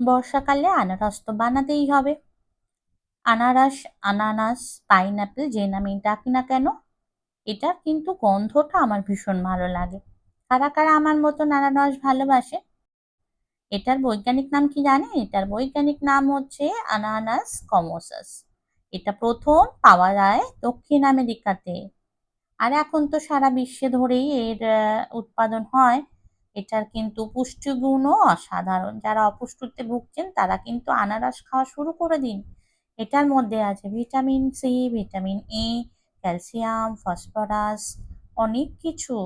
বর্ষাকালে আনারস তো বানাতেই হবে। আনারস, আনানাস, পাইনঅ্যাপেল, যে নামেই ডাকি না কেন, এটার কিন্তু গন্ধটা আমার ভীষণ ভালো লাগে। কারা কারা আমার মতন আনারস ভালোবাসে? এটার বৈজ্ঞানিক নাম কি জানেন এটার বৈজ্ঞানিক নাম হচ্ছে আনানাস কমোসাস। এটা প্রথম পাওয়া যায় দক্ষিণ আমেরিকাতে। আর এখন তো সারা বিশ্বে ধরেই এর উৎপাদন হয় এটার কিন্তু পুষ্টিগুণও অসাধারণ। যারা অপুষ্টিতে ভুগছেন, তারা কিন্তু আনারস খাওয়া শুরু করে দিন। এটার মধ্যে আছে vitamin C, vitamin A, calcium, phosphorus, অনেক কিছু।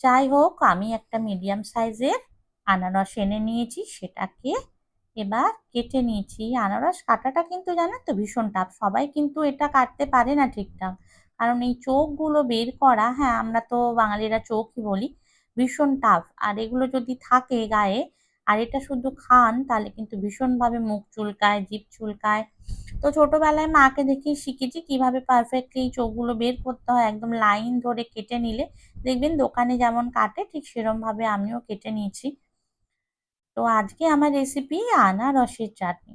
যাই হোক, আমি একটা মিডিয়াম সাইজের আনারস এনে নিয়েছি, সেটাকে এবার কেটে নিয়েছি। আনারস কাটাটা কিন্তু জানেন তো ভীষণ টাফ সবাই কিন্তু এটা কাটতে পারে না ঠিকঠাক। কারণ এই চোখগুলো বের করা হ্যাঁ আমরা তো বাঙালিরা চোখই বলি ভীষণ টাফ আর এগুলো যদি থাকে গায়ে, আর এটা শুধু খান, তাহলে কিন্তু ভীষণভাবে মুখ চুলকায়, জিভ চুলকায়। তো ছোটবেলায় মাকে দেখি শিখেছি কীভাবে পারফেক্টলি চোখগুলো বের করতে হয়, একদম লাইন ধরে কেটে নিলে। দেখবেন দোকানে যেমন কাটে, ঠিক সেরমভাবে আমিও কেটে নিয়েছি। তো আজকে আমার রেসিপি আনারসের চাটনি।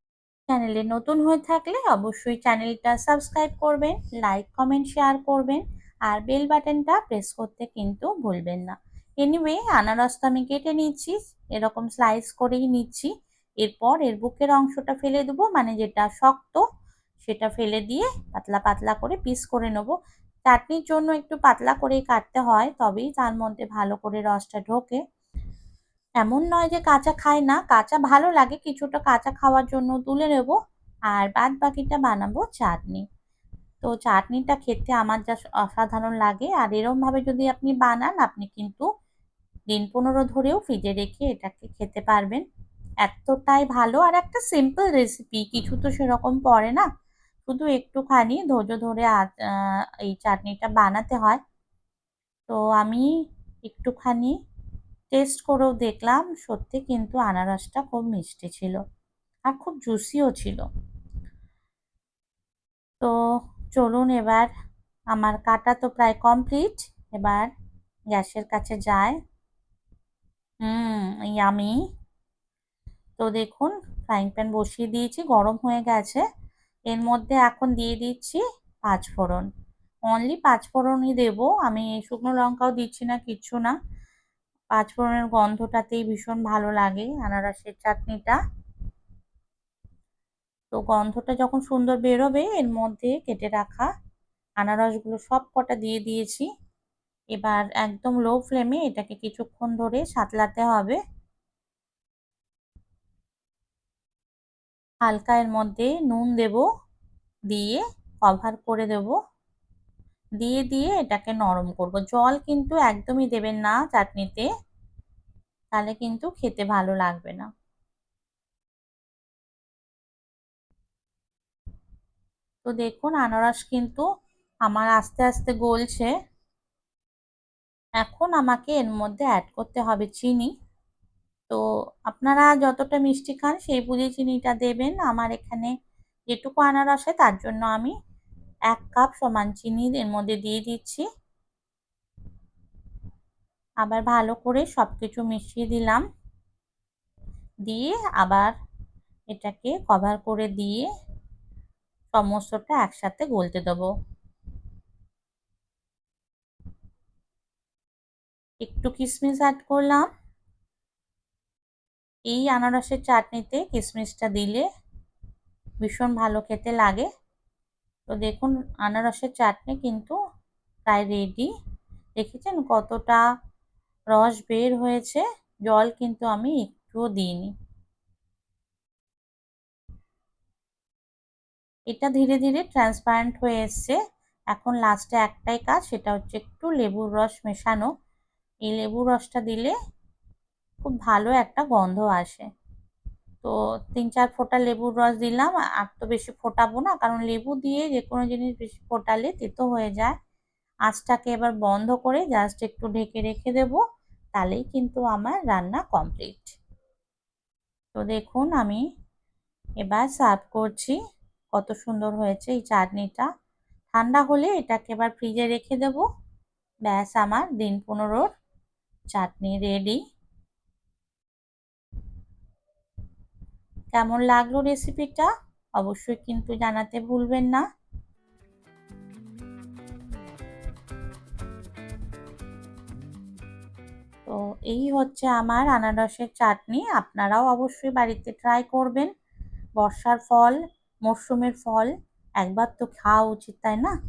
চ্যানেলে নতুন হয়ে থাকলে অবশ্যই চ্যানেলটা সাবস্ক্রাইব করবেন লাইক কমেন্ট শেয়ার করবেন। আর বেল বাটনটা প্রেস করতে কিন্তু ভুলবেন না। এনিওয়ে আনারস তো আমি কেটে নিচ্ছি এরকম স্লাইস করেই নিচ্ছি। এরপর এর বুকের অংশটা ফেলে দেবো মানে যেটা শক্ত সেটা ফেলে দিয়ে পাতলা পাতলা করে পিস করে নেব। চাটনির জন্য একটু পাতলা করেই কাটতে হয়, তবেই তার মধ্যে ভালো করে রসটা ঢোকে। এমন নয় যে কাঁচা খাই না, কাঁচা ভালো লাগে, কিছুটা কাঁচা খাওয়ার জন্য তুলে নেব আর বাদ বাকিটা বানাবো চাটনি। তো চাটনিটা খেতে আমার যা অসাধারণ লাগে, আর এরমভাবে যদি আপনি বানান, আপনি কিন্তু দিন পনেরো ধরেও ফ্রিজে রেখে এটাকে খেতে পারবেন। এতটাই ভালো আর একটা সিম্পল রেসিপি কিছু তো সেরকম পড়ে না। শুধু একটুখানি ধৈর্য ধরে এই চাটনিটা বানাতে হয়। তো আমি একটুখানি টেস্ট করেও দেখলাম, সত্যি কিন্তু আনারসটা খুব মিষ্টি ছিল আর খুব জুসিও ছিল। তো চলুন এবার, আমার কাটা তো প্রায় কমপ্লিট এবার গ্যাসের কাছে যায়। হুম ইয়ামি তো দেখুন ফ্রাইং প্যান বসিয়ে দিয়েছি, গরম হয়ে গেছে। এর মধ্যে এখন দিয়ে দিচ্ছি পাঁচ ফোড়ন অনলি পাঁচ ফোড়নই দেবো। আমি শুকনো লঙ্কাও দিচ্ছি না, কিচ্ছু না। পাঁচ ফোড়নের গন্ধটাতেই ভীষণ ভালো লাগে, আনারসের চাটনিটা। তো গন্ধটা যখন সুন্দর বেরোবে, এর মধ্যে কেটে রাখা আনারসগুলো সব কটা দিয়ে দিয়েছি। এবার একদম লো ফ্লেমে এটাকে কিছুক্ষণ ধরে সাতলাতে হবে। হালকা এর মধ্যে নুন দেব, দিয়ে কভার করে দেব। দিয়ে দিয়ে এটাকে নরম করব। জল কিন্তু একদমই দেবেন না চাটনিতে, তাহলে কিন্তু খেতে ভালো লাগবে না। তো দেখুন, আনারস কিন্তু আমার আস্তে আস্তে গলছে। এখন আমাকে এর মধ্যে অ্যাড করতে হবে চিনি। তো আপনারা যতটা মিষ্টি খান সেই বুঝে চিনিটা দেবেন। আমার এখানে যেটুকু আনারস তার জন্য আমি এক কাপ সমান চিনি এর মধ্যে দিয়ে দিচ্ছি। আবার ভালো করে সব কিছু মিশিয়ে দিলাম। দিয়ে আবার এটাকে কভার করে দিয়ে সমস্তটা একসাথে গলতে দেবো। একটু কিশমিশ অ্যাড করলাম। এই আনারসের চাটনিতে কিশমিশটা দিলে ভীষণ ভালো খেতে লাগে। তো দেখুন, আনারসের চাটনি কিন্তু প্রায় রেডি দেখেছেন কতটা রস বের হয়েছে? জল কিন্তু আমি একটুও দিইনি। এটা ধীরে ধীরে ট্রান্সপারেন্ট হয়ে এসছে। এখন লাস্টে একটাই কাজ, সেটা হচ্ছে একটু লেবুর রস মেশানো। এই লেবুর রসটা দিলে খুব ভালো একটা গন্ধ আসে। তো তিন চার ফোঁটা লেবুর রস দিলাম, আর তো বেশি ফোটাবো না, কারণ লেবু দিয়ে যে কোনো জিনিস বেশি ফোটালে তেতো হয়ে যায়। আঁচটাকে এবার বন্ধ করে জাস্ট একটু ঢেকে রেখে দেব, তাহলেই কিন্তু আমার রান্না কমপ্লিট তো দেখুন, আমি এবার সার্ভ করছি, কত সুন্দর হয়েছে এই চাটনিটা। ঠান্ডা হলে এটাকে এবার ফ্রিজে রেখে দেব। ব্যাস, আমার দিন পনেরোর চাটনি রেডি কেমন লাগল রেসিপিটা অবশ্যই কিন্তু জানাতে ভুলবেন না। তো এই হচ্ছে আমার আনারসের চাটনি। আপনারাও অবশ্যই বাড়িতে ট্রাই করবেন। বর্ষার ফল, মরশুমের ফল, একবার তো খাওয়া উচিত, তাই না?